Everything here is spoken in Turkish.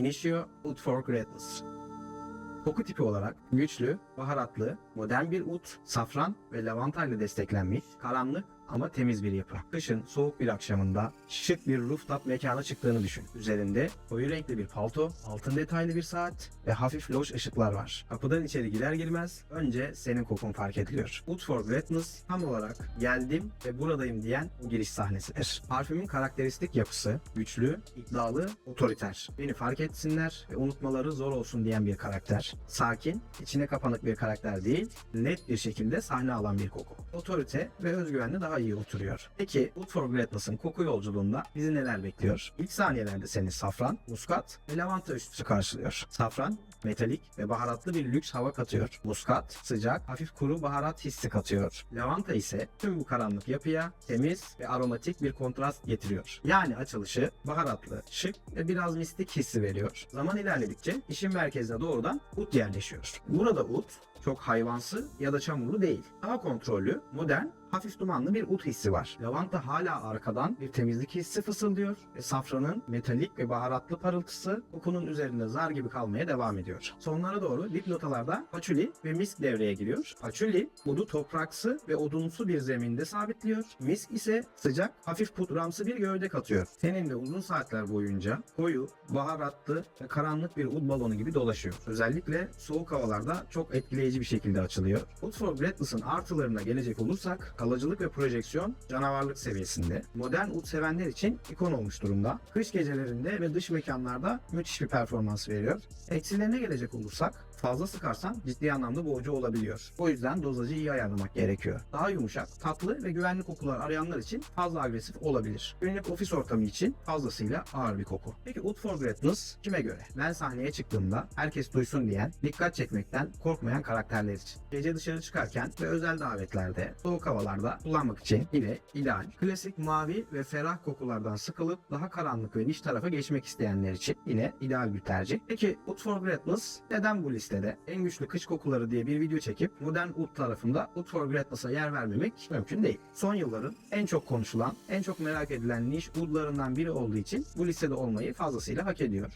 Initio Oud for Greatness. Koku tipi olarak güçlü, baharatlı, modern bir ut, safran ve lavanta ile desteklenmiş, karanlık ama temiz bir yapı. Kışın soğuk bir akşamında şık bir rooftop mekana çıktığını düşün. Üzerinde koyu renkli bir palto, altın detaylı bir saat ve hafif loş ışıklar var. Kapıdan içeri girer girmez önce senin kokun fark ediliyor. Wood for Greatness tam olarak geldim ve buradayım diyen o giriş sahnesidir. Parfümün karakteristik yapısı güçlü, iddialı, otoriter. Beni fark etsinler ve unutmaları zor olsun diyen bir karakter. Sakin, içine kapanık bir karakter değil, net bir şekilde sahne alan bir koku. Otorite ve özgüvenle daha iyi oturuyor. Peki Wood for Greatness'ın koku yolculuğunda bizi neler bekliyor? İlk saniyelerde seni safran, muskat ve lavanta üstü karşılıyor. Safran, metalik ve baharatlı bir lüks hava katıyor. Muskat, sıcak, hafif kuru baharat hissi katıyor. Lavanta ise tüm bu karanlık yapıya temiz ve aromatik bir kontrast getiriyor. Yani açılışı baharatlı, şık ve biraz mistik hissi veriyor. Zaman ilerledikçe işin merkezine doğrudan ut yerleşiyor. Burada ut çok hayvansı ya da çamurlu değil. Daha kontrollü, modern, hafif dumanlı bir ut hissi var. Lavanta hala arkadan bir temizlik hissi fısıldıyor ve safranın metalik ve baharatlı parıltısı kokunun üzerinde zar gibi kalmaya devam ediyor. Sonlara doğru dip notalarda patchouli ve misk devreye giriyor. Patchouli udu topraksı ve odunsu bir zeminde sabitliyor. Misk ise sıcak, hafif pudramsı bir gövde katıyor. Teninde uzun saatler boyunca koyu, baharatlı ve karanlık bir ud balonu gibi dolaşıyor. Özellikle soğuk havalarda çok etkileyici bir şekilde açılıyor. Wood for Greatness'ın artılarına gelecek olursak kalıcılık ve projeksiyon canavarlık seviyesinde. Modern ud sevenler için ikon olmuş durumda. Kış gecelerinde ve dış mekanlarda müthiş bir performans veriyor. Eksilerine gelecek olursak fazla sıkarsan ciddi anlamda boğucu olabiliyor. O yüzden dozajı iyi ayarlamak gerekiyor. Daha yumuşak, tatlı ve güvenli kokular arayanlar için fazla agresif olabilir. Günlük ofis ortamı için fazlasıyla ağır bir koku. Peki Wood for Greatness kime göre? Ben sahneye çıktığımda herkes duysun diyen, dikkat çekmekten korkmayan karakterler için. Gece dışarı çıkarken ve özel davetlerde, soğuk havalarda kullanmak için yine ideal. Klasik mavi ve ferah kokulardan sıkılıp daha karanlık ve niş tarafa geçmek isteyenler için yine ideal bir tercih. Peki Wood for Greatness neden bu listede? En güçlü kış kokuları diye bir video çekip Modern Wood tarafında Wood for Greatness'a yer vermemek mümkün değil. Son yılların en çok konuşulan, en çok merak edilen niş woodlarından biri olduğu için bu listede olmayı fazlasıyla hak ediyor.